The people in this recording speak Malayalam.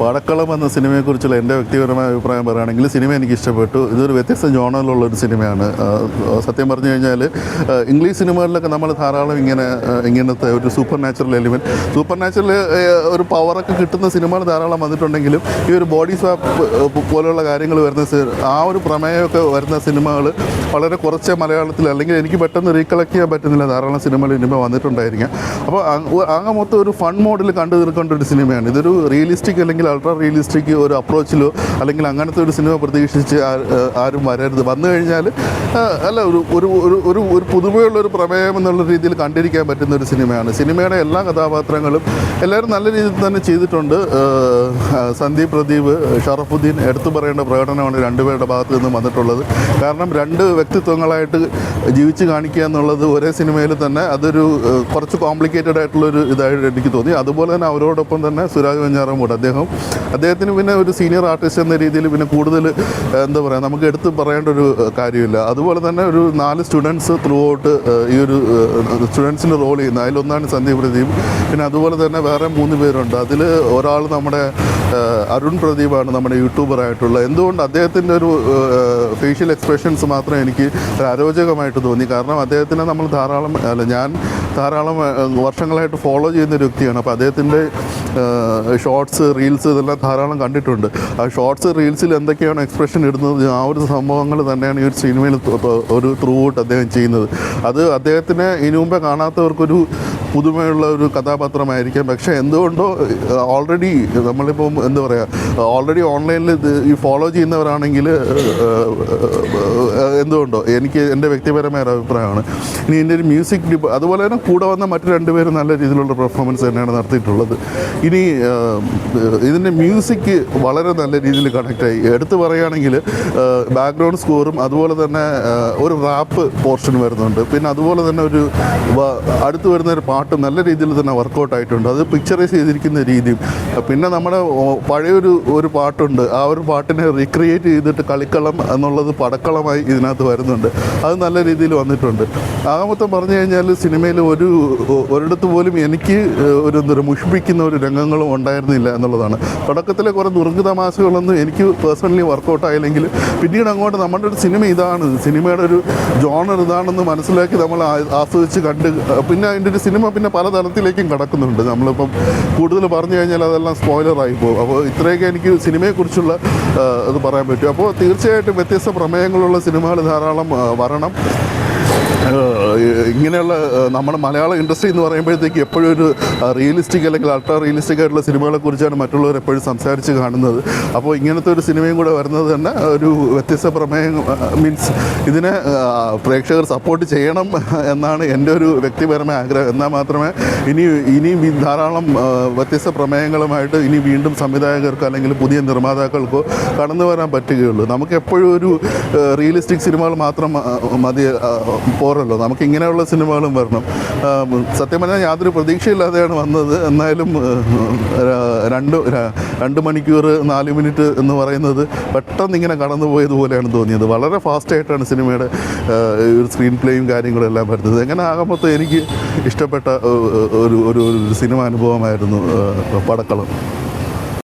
പടക്കളം എന്ന സിനിമയെക്കുറിച്ചുള്ള എന്റെ വ്യക്തിപരമായ അഭിപ്രായം പറയുകയാണെങ്കിൽ സിനിമ എനിക്ക് ഇഷ്ടപ്പെട്ടു. ഇതൊരു വ്യത്യസ്ത ജോണറിലുള്ള ഒരു സിനിമയാണ്. സത്യം പറഞ്ഞു കഴിഞ്ഞാൽ ഇംഗ്ലീഷ് സിനിമകളിലൊക്കെ നമ്മൾ ധാരാളം ഇങ്ങനെ ഇങ്ങനത്തെ ഒരു super natural element super natural ഒരു പവറൊക്കെ കിട്ടുന്ന സിനിമകൾ ധാരാളം വന്നിട്ടുണ്ടെങ്കിലും ഈ ഒരു ബോഡി സ്വാപ്പ് പോലെയുള്ള കാര്യങ്ങൾ വരുന്ന ആ ഒരു പ്രമേയമൊക്കെ വരുന്ന സിനിമകൾ വളരെ കുറച്ച് മലയാളത്തിൽ അല്ലെങ്കിൽ എനിക്ക് പെട്ടെന്ന് റീകളക്ട് ചെയ്യാൻ പറ്റുന്നില്ല ധാരാളം സിനിമകൾ ഇനിമ വന്നിട്ടുണ്ടായിരിക്കാം. അപ്പോൾ അങ്ങ് മൊത്തം ഒരു ഫൺ മോഡിൽ കണ്ടു തീർക്കേണ്ട ഒരു സിനിമയാണ്. ഇതൊരു റിയലിസ്റ്റിക് അല്ലെങ്കിൽ അൾട്രാ റിയലിസ്റ്റിക് ഒരു അപ്രോച്ചിലോ അല്ലെങ്കിൽ അങ്ങനത്തെ ഒരു സിനിമ പ്രതീക്ഷിച്ച് ആരും വരരുത്. വന്നു കഴിഞ്ഞാൽ അല്ല ഒരു ഒരു ഒരു ഒരു പുതുമയുള്ള ഒരു പ്രമേയം എന്നുള്ള രീതിയിൽ കണ്ടിരിക്കാൻ പറ്റുന്ന ഒരു സിനിമയാണ് സിനിമയുടെ എല്ലാ കഥാപാത്രങ്ങളും എല്ലാവരും നല്ല രീതിയിൽ തന്നെ ചെയ്തിട്ടുണ്ട്. സന്ദീപ് പ്രദീപ് ഷറഫുദ്ദീൻ എടുത്തു പറയേണ്ട പ്രകടനമാണ് രണ്ടുപേരുടെ ഭാഗത്ത് നിന്നും വന്നിട്ടുള്ളത്. കാരണം രണ്ട് വ്യക്തിത്വങ്ങളായിട്ട് ജീവിച്ച് കാണിക്കുക എന്നുള്ളത് ഒരേ സിനിമയിൽ തന്നെ അതൊരു കുറച്ച് കോംപ്ലിക്കേറ്റഡ് ആയിട്ടുള്ളൊരു ഇതായിട്ട് എനിക്ക് തോന്നി. അതുപോലെ തന്നെ അവരോടൊപ്പം തന്നെ സുരാജ് വെഞ്ഞാറമൂട് അദ്ദേഹം അദ്ദേഹത്തിന് പിന്നെ ഒരു സീനിയർ ആർട്ടിസ്റ്റ് എന്ന രീതിയിൽ പിന്നെ കൂടുതൽ എന്താ പറയുക നമുക്ക് എടുത്ത് പറയേണ്ട ഒരു കാര്യമില്ല. അതുപോലെ തന്നെ ഒരു നാല് സ്റ്റുഡൻസ് ത്രൂ ഔട്ട് ഈ ഒരു സ്റ്റുഡൻസിന് റോൾ ചെയ്യുന്ന അതിലൊന്നാണ് സന്ദീപ് പ്രദീപ്. പിന്നെ അതുപോലെ തന്നെ വേറെ മൂന്ന് പേരുണ്ട്. അതിൽ ഒരാൾ നമ്മുടെ അരുൺ പ്രദീപാണ് നമ്മുടെ യൂട്യൂബറായിട്ടുള്ള എന്തുകൊണ്ട് അദ്ദേഹത്തിന്റെ ഒരു ഫേഷ്യൽ എക്സ്പ്രഷൻസ് മാത്രം എനിക്ക് അരോചകമായിട്ട് തോന്നി? കാരണം അദ്ദേഹത്തിനെ നമ്മൾ ധാരാളം അല്ല ഞാൻ ധാരാളം വർഷങ്ങളായിട്ട് ഫോളോ ചെയ്യുന്ന ഒരു വ്യക്തിയാണ്. അപ്പോൾ അദ്ദേഹത്തിന്റെ ഷോർട്സ് റീൽസ് ഇതെല്ലാം ധാരാളം കണ്ടിട്ടുണ്ട്. ആ ഷോർട്സ് റീൽസിൽ എന്തൊക്കെയാണ് എക്സ്പ്രഷൻ ഇടുന്നത്? ആ ഒരു സംഭവങ്ങൾ തന്നെയാണ് ഈ ഒരു സിനിമയിൽ ഒരു ത്രൂ ഔട്ട് അദ്ദേഹം ചെയ്യുന്നത്. അത് അദ്ദേഹത്തിനെ ഇനി മുമ്പേ കാണാത്തവർക്കൊരു പുതുമയുള്ള ഒരു കഥാപാത്രമായിരിക്കാം. പക്ഷേ എന്തുകൊണ്ടോ ഓൾറെഡി നമ്മളിപ്പം എന്താ പറയുക ഓൾറെഡി ഓൺലൈനിൽ ഈ ഫോളോ ചെയ്യുന്നവരാണെങ്കിൽ എന്തുകൊണ്ടോ എനിക്ക് എന്റെ വ്യക്തിപരമായ ഒരു അഭിപ്രായമാണ്. ഇനി എന്റെ ഒരു മ്യൂസിക് ഡിപ അതുപോലെ തന്നെ കൂടെ വന്ന മറ്റു രണ്ടുപേരും നല്ല രീതിയിലുള്ള പെർഫോമൻസ് തന്നെയാണ് നടത്തിയിട്ടുള്ളത്. ഇനി ഇതിന്റെ മ്യൂസിക് വളരെ നല്ല രീതിയിൽ കണക്റ്റായി എടുത്തു പറയുകയാണെങ്കിൽ ബാക്ക്ഗ്രൗണ്ട് സ്കോറും അതുപോലെ തന്നെ ഒരു റാപ്പ് പോർഷൻ വരുന്നുണ്ട്. പിന്നെ അതുപോലെ തന്നെ ഒരു അടുത്ത് വരുന്ന ഒരു പാട്ട് നല്ല രീതിയിൽ തന്നെ വർക്കൗട്ട് ആയിട്ടുണ്ട് അത് പിക്ചറൈസ് ചെയ്തിരിക്കുന്ന രീതിയും. പിന്നെ നമ്മുടെ പഴയൊരു ഒരു പാട്ടുണ്ട്. ആ ഒരു പാട്ടിനെ റീക്രിയേറ്റ് ചെയ്തിട്ട് കളിക്കളം എന്നുള്ളത് പടക്കളമായി ഇതിനകത്ത് വരുന്നുണ്ട്. അത് നല്ല രീതിയിൽ വന്നിട്ടുണ്ട്. ആകമൊത്തം പറഞ്ഞു കഴിഞ്ഞാൽ സിനിമയിൽ ഒരു ഒരിടത്ത് പോലും എനിക്ക് ഒരു എന്തൊരു മുഷിപ്പിക്കുന്ന ഒരു രംഗങ്ങളും ഉണ്ടായിരുന്നില്ല എന്നുള്ളതാണ്. തുടക്കത്തിലെ കുറേ ദുർഗതമാശകളൊന്നും എനിക്ക് പേഴ്സണലി വർക്കൗട്ട് ആയില്ലെങ്കിൽ പിന്നീട് അങ്ങോട്ട് നമ്മുടെ ഒരു സിനിമ ഇതാണ്. സിനിമയുടെ ഒരു ജോണർ ഇതാണെന്ന് മനസ്സിലാക്കി നമ്മൾ ആസ്വദിച്ച് കണ്ട് പിന്നെ അതിന്റെ ഒരു സിനിമ പിന്നെ പല തലത്തിലേക്കും കടക്കുന്നുണ്ട്. നമ്മളിപ്പം കൂടുതൽ പറഞ്ഞു കഴിഞ്ഞാൽ അതെല്ലാം സ്പോയിലറായി പോകും. അപ്പോൾ ഇത്രയൊക്കെ എനിക്ക് സിനിമയെക്കുറിച്ചുള്ള ഇത് പറയാൻ പറ്റും. അപ്പോൾ തീർച്ചയായിട്ടും വ്യത്യസ്ത പ്രമേയങ്ങളുള്ള സിനിമകൾ ധാരാളം വരണം. ഇങ്ങനെയുള്ള നമ്മുടെ മലയാള ഇൻഡസ്ട്രി എന്ന് പറയുമ്പോഴത്തേക്ക് എപ്പോഴും ഒരു റിയലിസ്റ്റിക് അല്ലെങ്കിൽ അൾട്രാ റിയലിസ്റ്റിക് ആയിട്ടുള്ള സിനിമകളെ കുറിച്ചാണ് മറ്റുള്ളവർ എപ്പോഴും സംസാരിച്ച് കാണുന്നത്. അപ്പോൾ ഇങ്ങനത്തെ ഒരു സിനിമയും കൂടെ വരുന്നത് തന്നെ ഒരു വ്യത്യസ്ത പ്രമേയം മീൻസ് ഇതിനെ പ്രേക്ഷകർ സപ്പോർട്ട് ചെയ്യണം എന്നാണ് എന്റെ ഒരു വ്യക്തിപരമായ ആഗ്രഹം. എന്നാൽ മാത്രമേ ഇനി ഇനിയും ധാരാളം വ്യത്യസ്ത പ്രമേയങ്ങളുമായിട്ട് ഇനി വീണ്ടും സംവിധായകർക്ക് അല്ലെങ്കിൽ പുതിയ നിർമ്മാതാക്കൾക്കോ കടന്നു വരാൻ പറ്റുകയുള്ളൂ. നമുക്ക് എപ്പോഴും ഒരു റിയലിസ്റ്റിക് സിനിമകൾ മാത്രം മതി പോരല്ലോ. നമുക്ക് ഇങ്ങനെയുള്ള സിനിമകളും വരണം. സത്യം പറഞ്ഞാൽ യാതൊരു പ്രതീക്ഷയില്ലാതെയാണ് വന്നത്. എന്നാലും രണ്ട് രണ്ട് മണിക്കൂർ നാല് മിനിറ്റ് എന്ന് പറയുന്നത് പെട്ടെന്ന് ഇങ്ങനെ കടന്നു പോയതുപോലെയാണ് തോന്നിയത്. വളരെ ഫാസ്റ്റായിട്ടാണ് സിനിമയുടെ ഒരു സ്ക്രീൻ പ്ലേയും കാര്യങ്ങളും എല്ലാം വരുന്നത്. എങ്ങനെ ആകുമ്പോൾ എനിക്ക് ഇഷ്ടപ്പെട്ട ഒരു ഒരു സിനിമ അനുഭവമായിരുന്നു പടക്കളം.